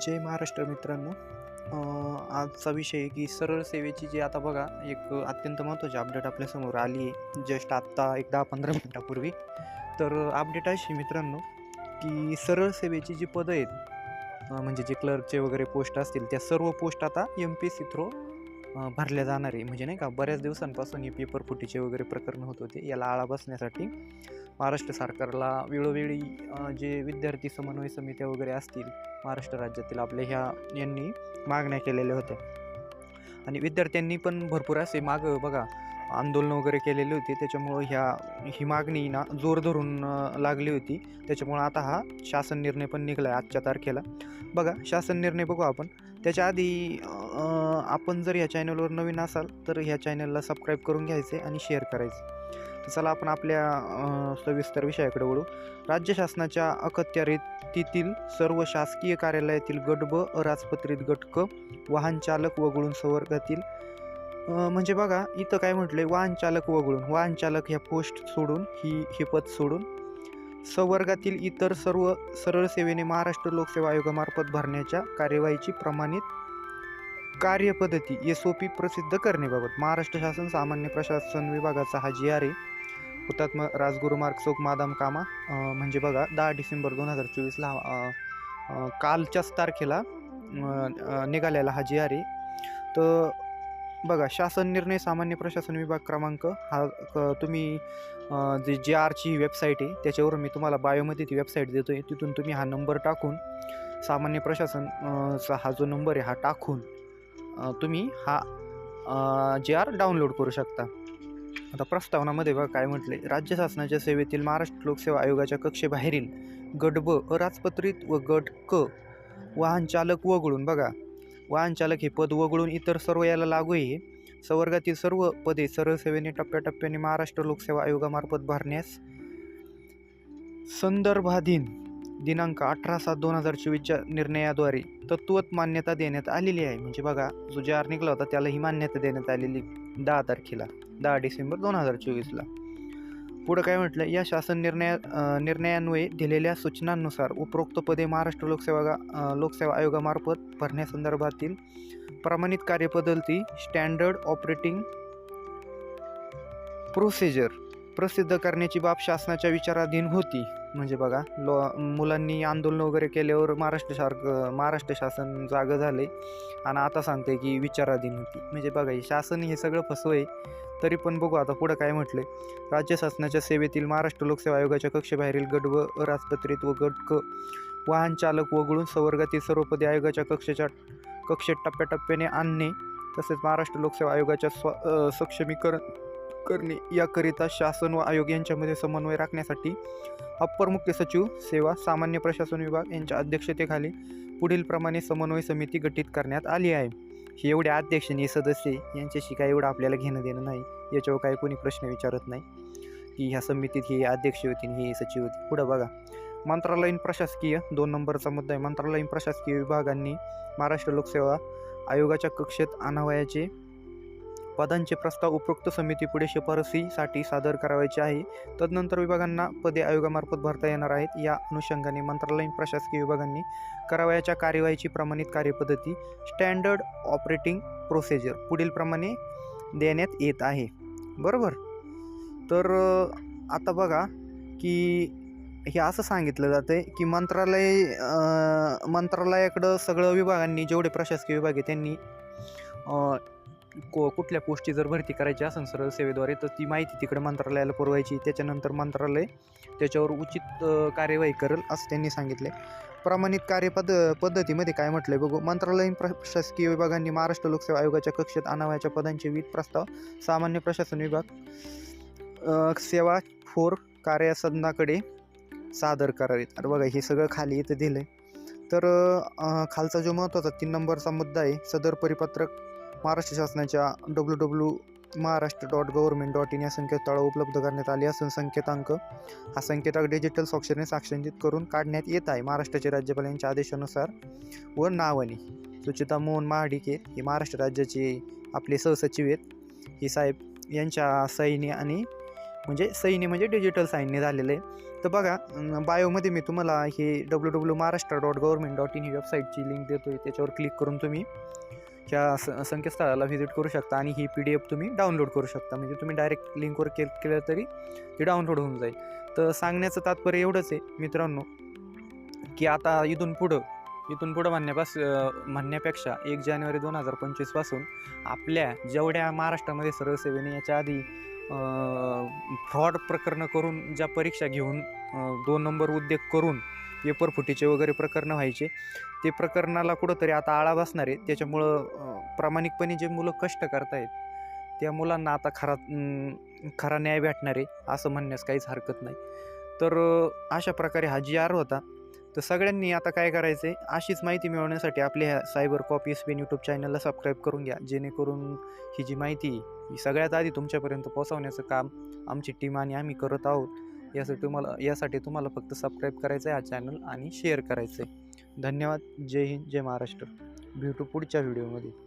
जय महाराष्ट्र मित्रांनो. आजचा विषय आहे की सरळ सेवेची जी आता बघा एक अत्यंत महत्त्वाची अपडेट आपल्यासमोर आली आहे. जस्ट आत्ता एक दहा पंधरा मिनटापूर्वी. तर अपडेट अशी मित्रांनो की सरळ सेवेची जी पदं आहेत म्हणजे जे क्लर्कचे वगैरे पोस्ट असतील त्या सर्व पोस्ट आता एम पी सी थ्रू भरल्या जाणार. आहे म्हणजे नाही का बऱ्याच दिवसांपासून हे पेपर फुटीचे वगैरे प्रकरण होत होते. याला आळा बसण्यासाठी महाराष्ट्र सरकारला वेळोवेळी जे विद्यार्थी समन्वय समित्या वगैरे असतील महाराष्ट्र राज्यातील आपल्या ह्या यांनी मागण्या केलेल्या होत्या. आणि विद्यार्थ्यांनी पण भरपूर असे माग बघा आंदोलन वगैरे केलेले होते. त्याच्यामुळं ह्या ही मागणी ना जोर धरून लागली होती. त्याच्यामुळं आता हा शासन निर्णय पण निघाला आहे आजच्या तारखेला. बघा शासन निर्णय बघू आपण. त्याच्या आधी आपण जर ह्या चॅनलवर नवीन असाल तर ह्या चॅनलला सबस्क्राईब करून घ्यायचे आणि शेअर करायचे. चला आपण आपल्या सविस्तर विषयाकडे वळू. राज्य शासनाच्या अखत्यारीतील सर्व शासकीय कार्यालयातील गट ब अराजपत्रित गट क वाहन चालक वगळून संवर्गातील म्हणजे बघा इथं काय म्हटलंय? वाहन चालक वगळून. वाहन चालक ह्या पोस्ट सोडून ही हे पद सोडून संवर्गातील इतर सर्व सरळ सेवेने महाराष्ट्र लोकसेवा आयोगामार्फत भरण्याच्या कार्यवाहीची प्रमाणित कार्यपद्धती एस ओ पी प्रसिद्ध करण्याबाबत महाराष्ट्र शासन सामान्य प्रशासन विभागाचा हा जी आर ए हुतात्मा राजगुरू मार्ग चौक मादाम कामा म्हणजे बघा दहा डिसेंबर दोन हजार चोवीसला कालच्याच तारखेला निघालेला हा जी आर ए तर बघा शासन निर्णय सामान्य प्रशासन विभाग क्रमांक हा तुम्ही जी जे आरची वेबसाईट आहे त्याच्यावरून मी तुम्हाला बायोमध्ये ती वेबसाईट देतो आहे तिथून तुम्ही हा नंबर टाकून सामान्य प्रशासन चा हा जो नंबर आहे हा टाकून तुम्ही हा जे आर डाउनलोड करू शकता. आता प्रस्तावनामध्ये बघा काय म्हटले राज्य शासनाच्या सेवेतील महाराष्ट्र लोकसेवा आयोगाच्या कक्षेबाहेरील गट ब अराजपत्रित व गट क वाहन चालक वगळून बघा वाहनचालक हे पद वगळून इतर सर्व याला लागू आहे. संवर्गातील सर्व पदे सरळ सेवेने टप्प्याटप्प्याने महाराष्ट्र लोकसेवा आयोगामार्फत भरण्यास संदर्भाधीन दिनांक अठरा सात दोन हजार चोवीसच्या निर्णयाद्वारे तत्वत मान्यता देण्यात आलेली आहे. म्हणजे बघा जो जे आर निघाला होता त्याला ही मान्यता देण्यात आलेली दहा तारखेला दहा डिसेंबर दोन हजार चोवीसला. पुढं काय म्हटलं? या शासन निर्णया निर्णयान्वये दिलेल्या सूचनांनुसार उपरोक्त पदे महाराष्ट्र लोकसेवा लोकसेवा आयोगामार्फत भरण्यासंदर्भातील प्रमाणित कार्यपद्धती स्टँडर्ड ऑपरेटिंग प्रोसिजर प्रसिद्ध करण्याची बाब शासनाच्या विचाराधीन होती. म्हणजे बघा लो मुलांनी आंदोलन वगैरे केल्यावर महाराष्ट्र सारखं महाराष्ट्र शासन जागं झाले. आणि आता सांगते की विचाराधीन होती. म्हणजे बघा हे शासन हे सगळं फसवं आहे. तरी पण बघू आता पुढं काय म्हटले राज्य शासनाच्या सेवेतील महाराष्ट्र लोकसेवा आयोगाच्या कक्षेबाहेरील गट व अराजपत्रित व गट क वाहन चालक वगळून संवर्गातील सर्व पदे आयोगाच्या कक्षेच्या कक्षेत टप्प्याटप्प्याने आणणे. तसेच महाराष्ट्र लोकसेवा आयोगाच्या स्व सक्षमीकरण करणे याकरिता शासन व आयोग यांच्यामध्ये समन्वय राखण्यासाठी अप्पर मुख्य सचिव सेवा सामान्य प्रशासन विभाग यांच्या अध्यक्षतेखाली पुढीलप्रमाणे समन्वय समिती गठीत करण्यात आली आहे. हे एवढे अध्यक्ष आणि सदस्य यांच्याशी काय एवढं आपल्याला घेणं देणं नाही याच्यावर काही कोणी प्रश्न विचारत नाही. की ह्या समितीत हे अध्यक्ष होती हे सचिव होती पुढं बघा. मंत्रालयीन प्रशासकीय दोन नंबरचा मुद्दा आहे. मंत्रालयीन प्रशासकीय विभागांनी महाराष्ट्र लोकसेवा आयोगाच्या कक्षेत आणावयाचे पदांचे प्रस्ताव उपरोक्त समितीपुढे शिफारसीसाठी सादर करावायचे आहे. तदनंतर विभागांना पदे आयोगामार्फत भरता येणार आहेत. या अनुषंगाने मंत्रालयीन प्रशासकीय विभागांनी करावयाच्या कार्यवाहीची प्रमाणित कार्यपद्धती स्टँडर्ड ऑपरेटिंग प्रोसिजर पुढीलप्रमाणे देण्यात येत आहे. बरोबर? तर आता बघा की हे असं सांगितलं जातं आहे की मंत्रालय मंत्रालयाकडं सगळं विभागांनी जेवढे प्रशासकीय विभाग आहे त्यांनी को कुठल्या पोस्टची जर भरती करायची असेल सरळ सेवेद्वारे तर ती माहिती तिकडे मंत्रालयाला पुरवायची. त्याच्यानंतर मंत्रालय त्याच्यावर उचित कार्यवाही करेल असं त्यांनी सांगितले प्रमाणित कार्यपद पद्धतीमध्ये काय म्हटलं आहे बघू. मंत्रालयीन प्रशासकीय विभागांनी महाराष्ट्र लोकसेवा आयोगाच्या कक्षेत आणावयाच्या पदांचे विविध प्रस्ताव सामान्य प्रशासन विभाग सेवा फोर कार्यसदनाकडे सादर करावेत. अरे बघा हे सगळं खाली इथं दिलं आहे तर खालचा जो महत्त्वाचा तीन नंबरचा मुद्दा आहे सदर परिपत्रक महाराष्ट्र शासनाच्या W W Maharashtra dot government dot in या संकेतस्थळावर उपलब्ध करण्यात आले असून संकेतांक हा संकेतांक डिजिटल स्वाक्षरीने साक्षांकित करून काढण्यात येत आहे. महाराष्ट्राचे राज्यपाल यांच्या आदेशानुसार व नावाने सुचिता मोहन महाडिके हे महाराष्ट्र राज्याचे आपले सहसचिव आहेत. हे साहेब यांच्या सैन्य आणि म्हणजे सैन्य म्हणजे डिजिटल साईनने झालेलं आहे तर बघा बायोमध्ये मी तुम्हाला हे W W Maharashtra dot government dot in ही वेबसाईटची लिंक देतो आहे त्याच्यावर क्लिक करून तुम्ही च्या स संकेतस्थळाला व्हिजिट करू शकता आणि ही पी डी एफ तुम्ही डाउनलोड करू शकता. म्हणजे तुम्ही डायरेक्ट लिंकवर के केलं तरी ते डाउनलोड होऊन जाईल. तर सांगण्याचं तात्पर्य एवढंच आहे मित्रांनो की आता इथून पुढं इथून पुढं म्हणण्यापास म्हणण्यापेक्षा एक जानेवारी दोन हजार पंचवीसपासून आपल्या जेवढ्या महाराष्ट्रामध्ये सर्वसेवेने याच्या आधी फ्रॉड प्रकरणं करून ज्या परीक्षा घेऊन दोन नंबर उद्योग करून पेपर फुटीचे वगैरे प्रकरणं व्हायचे. ते प्रकरणाला कुठंतरी आता आळा बसणार आहे. त्याच्यामुळं प्रामाणिकपणे जे मुलं कष्ट करतायत त्या मुलांना आता खरा खरा न्याय भेटणार आहे असं म्हणण्यास काहीच हरकत नाही. तर अशा प्रकारे हा जी आर होता तर सगळ्यांनी आता काय करायचं आहे अशीच माहिती मिळवण्यासाठी आपल्या ह्या सायबर कॉपी स्पेन यूट्यूब चॅनलला सबस्क्राईब करून घ्या. जेणेकरून ही जी माहिती ही सगळ्यात आधी तुमच्यापर्यंत पोहोचवण्याचं काम आमची टीम आणि आम्ही करत आहोत. यासाठी तुम्हाला यासाठी तुम्हाला फक्त सबस्क्राईब करायचं आहे हा चॅनल आणि शेअर करायचं आहे धन्यवाद. जय हिंद जय महाराष्ट्र. भेटू पुढच्या व्हिडिओमध्ये